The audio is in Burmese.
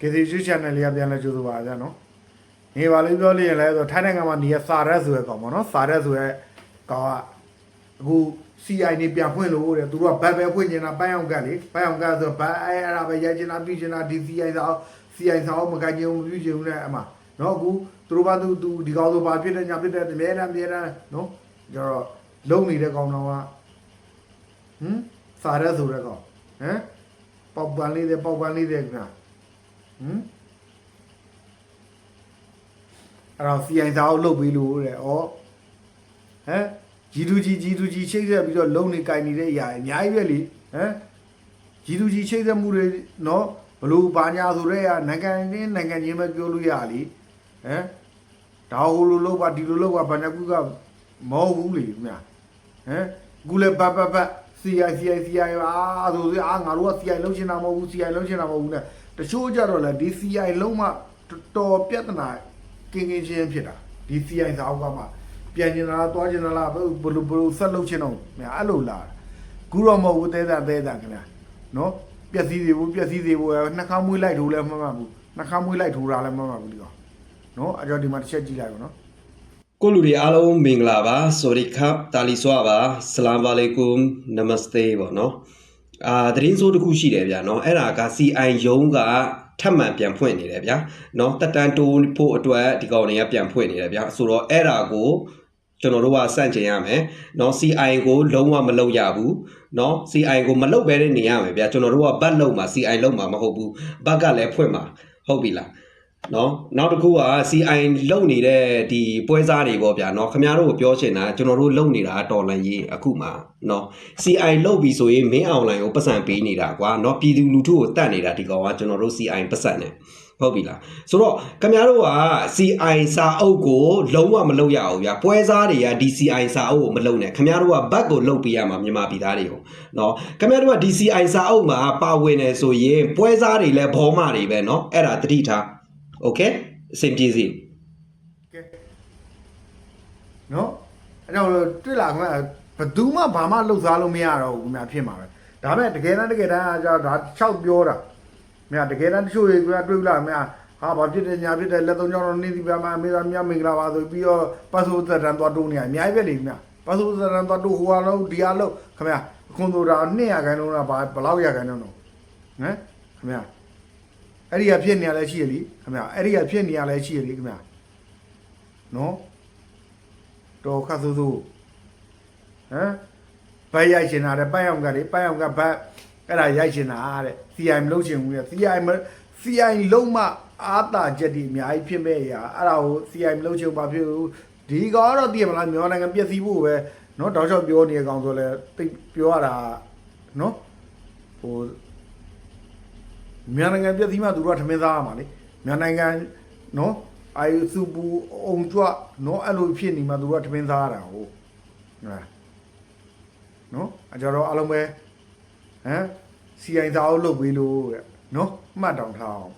KCG channel လေးကပြန်လဲကြိုးစားပါကြနော်နေပါလိမ့်ပြောလို့ရင်လဲဆိုထိုင်းနိုင်ငံမှာနေရစာရက်ဆိုရဲကောင်ပေါ့နော်စာရက်ဆိုရဲကောင်ကအခု CI နေပြန်ဖွင့်လို့တဲ့သူတို့ကဘတ်ပဲဖွင့်နေတာပန်းအောင်ကတ်လေပန်းအောင်ကတ်ဆိုဘတ်အဲအဲ့ဒါပဲရိုက်ချင်တာပြီးချင်တာဒီ CI စာ CI စာကိုမကကြုံပြုချင်ဘူးနဲ့အမနော်အခုသူတို့ဘာသူသူဒီကောင်ဆိုဘာဖြစ်တဲ့ညာဖြစ်တဲ့အများတန်းအများတန်းနော်ကျတော့လုံနေတဲ့ကောင်တော်ကဟမ်စာရက်ဆိုရဲကောင်ဟမ်ပေါက်ပန်လေးတဲ့ပေါက်ပန်လေးတဲ့ခင်ဗျာ ဟမ်အဲ့တော့ CI စာကိုလုတ်ပြီးလို့တဲ့ဩဟမ် G2G G2G ချိတ်ဆက်ပြီးတော့လုံနေကင်နေတဲ့အရာအများကြီးပဲလေဟမ် G2G ချိတ်ဆက်မှုတွေနော်ဘလို့ဘာညာဆိုတဲ့ကနိုင်ငံချင်းနိုင်ငံချင်းပဲပြောလို့ရလေဟမ်ဒါဟိုလိုလောက်ပါဒီလိုလောက်ပါဘာညာကူကမဟုတ်ဘူးလေခင်ဗျာဟမ်ကူလည်းဘတ်ဘတ်ဘတ် CI CI CI အာဆိုစီအာငါတို့က CI လုံးချင်တာမဟုတ်ဘူး CI လုံးချင်တာမဟုတ်ဘူးနဲ့တချို့ကြတော့လေဒီ CI လုံးမှတော်ပြဿနာကင်းကင်းချင်းဖြစ်တာဒီ CI စာအုပ်ကမှပြန်ကျင်လာသွားကျင်လာဘယ်လိုဘယ်လိုဆက်လုပ်ချင်တော့မြအဲ့လိုလာကူတော့မဟုတ်ဘူးတဲတာတဲတာခင်ဗျာနော်ပျက်စီးစေဘူးပျက်စီးစေဘူးနှာခေါင်းမွေးလိုက်ထိုးလဲမမှတ်ဘူးနှာခေါင်းမွေးလိုက်ထိုးတာလည်းမမှတ်ဘူးဒီကောင်နော်အကြောဒီမှာတစ်ချက်ကြည့်လိုက်ပါနော် ကိုလူတွေအားလုံးမင်္ဂလာပါဆိုရီခပ်တာလီဆွာပါဆလမ်ဗာလေကွမ်နမစတေပေါ့နော်အာသတင်းစိုးတစ်ခုရှိတယ်ဗျာနော်အဲ့ဒါက CI ယုံကထပ်မံပြန်ဖွင့်နေတယ်ဗျာနော်တက်တန်တိုးဖို့အတွက်ဒီကောင်တွေကပြန်ဖွင့်နေတယ်ဗျာဆိုတော့အဲ့ဒါကိုကျွန်တော်တို့ကစန့်ကျင်ရမယ်เนาะ CI ကိုလုံးဝမလုပ်ရဘူးเนาะ CI ကိုမလုပ်ဘဲနဲ့နေရမယ်ဗျာကျွန်တော်တို့ကဘတ်လုံးမှာ CI လုံးမှာမဟုတ်ဘူးဘတ်ကလည်းဖွင့်မှာဟုတ်ပြီလား နော်နောက်တစ်ခုက CI လုံနေတဲ့ဒီပွဲစားတွေပေါ့ဗျာနော်ခင်ဗျားတို့ကိုပြောချင်တာကျွန်တော်တို့လုံနေတာတော်လန်ရေးအခုမှနော် CI လုံပြီဆိုရင်မင်း online ကိုပတ်စံပေးနေတာကွာနော်ပြည်သူလူထုကိုတတ်နေတာဒီကောင်ကကျွန်တော်တို့ CI ပတ်စံနေဟုတ်ပြီလားဆိုတော့ခင်ဗျားတို့က CI စာအုပ်ကိုလုံးဝမလုပ်ရဘူးဗျာပွဲစားတွေကဒီ CI စာအုပ်ကိုမလုပ်နဲ့ခင်ဗျားတို့ကဘတ်ကိုလုပ်ပေးရမှာမြန်မာပြည်သားတွေကိုနော်ခင်ဗျားတို့ကဒီ CI စာအုပ်မှာပါဝင်နေဆိုရင်ပွဲစားတွေလည်းဘောမတွေပဲနော်အဲ့ဒါတတိထား โอเคအဆင်ပြေစီ ကဲနော်အဲ့တော့တွေ့လာခင်ဗျာဘယ်သူမှဘာမှလှုပ်ရှားလို့မရတော့ဘူးခင်ဗျာဖြစ်မှာပဲဒါပေမဲ့တကယ်တမ်းတကယ်တမ်းကဒါ6ပြောတာမြတ်တကယ်တမ်းတချို့တွေကတွေ့လာမြတ်ဟာဘာဖြစ်တယ်ညာဖြစ်တယ်လက်သုံးချောင်းတော့နေဒီပြမှာအမေသာမြတ်မင်္ဂလာပါဆိုပြီးတော့ပတ်စိုးသက်တမ်းသွားတိုးနေရအများကြီးပဲလေမြတ်ပတ်စိုးသက်တမ်းသွားတိုးဟိုအလုံးဒီအလုံးခင်ဗျာအခုဆိုတာ200ခိုင်လုံးလားဘာဘယ်လောက်ရခိုင်လုံးတော့ဟမ်ခင်ဗျာ အဲ့ဒီကဖြစ်နေရလဲရှိရလीခင်ဗျာအဲ့ဒီကဖြစ်နေရလဲရှိရလीခင်ဗျာနော်တော်ခတ်ဆိုးဆိုးဟမ်ဘိုက်ရိုက်ချင်တာတဲ့ပိုက်အောင်ကလေပိုက်အောင်ကဘတ်အဲ့ဒါရိုက်ချင်တာတဲ့ CI မလုပ်ချင်ဘူးတဲ့ CI မ CI လုံးမအာတာချက်ဒီအများကြီးဖြစ်မဲ့အရာအဲ့ဒါကို CI မလုပ်ချင်ဘူးဘာဖြစ်ဘူးဒီကောင်ကတော့တည်မလားမြန်မာနိုင်ငံပြည့်စည်ဖို့ပဲเนาะတောက်လျှောက်ပြောနေကောင်ဆိုလဲတိတ်ပြောရတာเนาะဟို မြန်မာနိုင်ငံပြည်သီးမှသူတို့ကထမင်းစားရမှာလေမြန်မာနိုင်ငံနော်အာယုစုပူအောင်ကြွနော်အဲ့လိုဖြစ်နေမှသူတို့ကထမင်းစားရတာဟုတ်လားနော်အကြတော့အလုံးပဲဟမ် CI စာအုပ်လုပ်ပေးလို့တဲ့နော်မှတ်တောင်ထားအောင်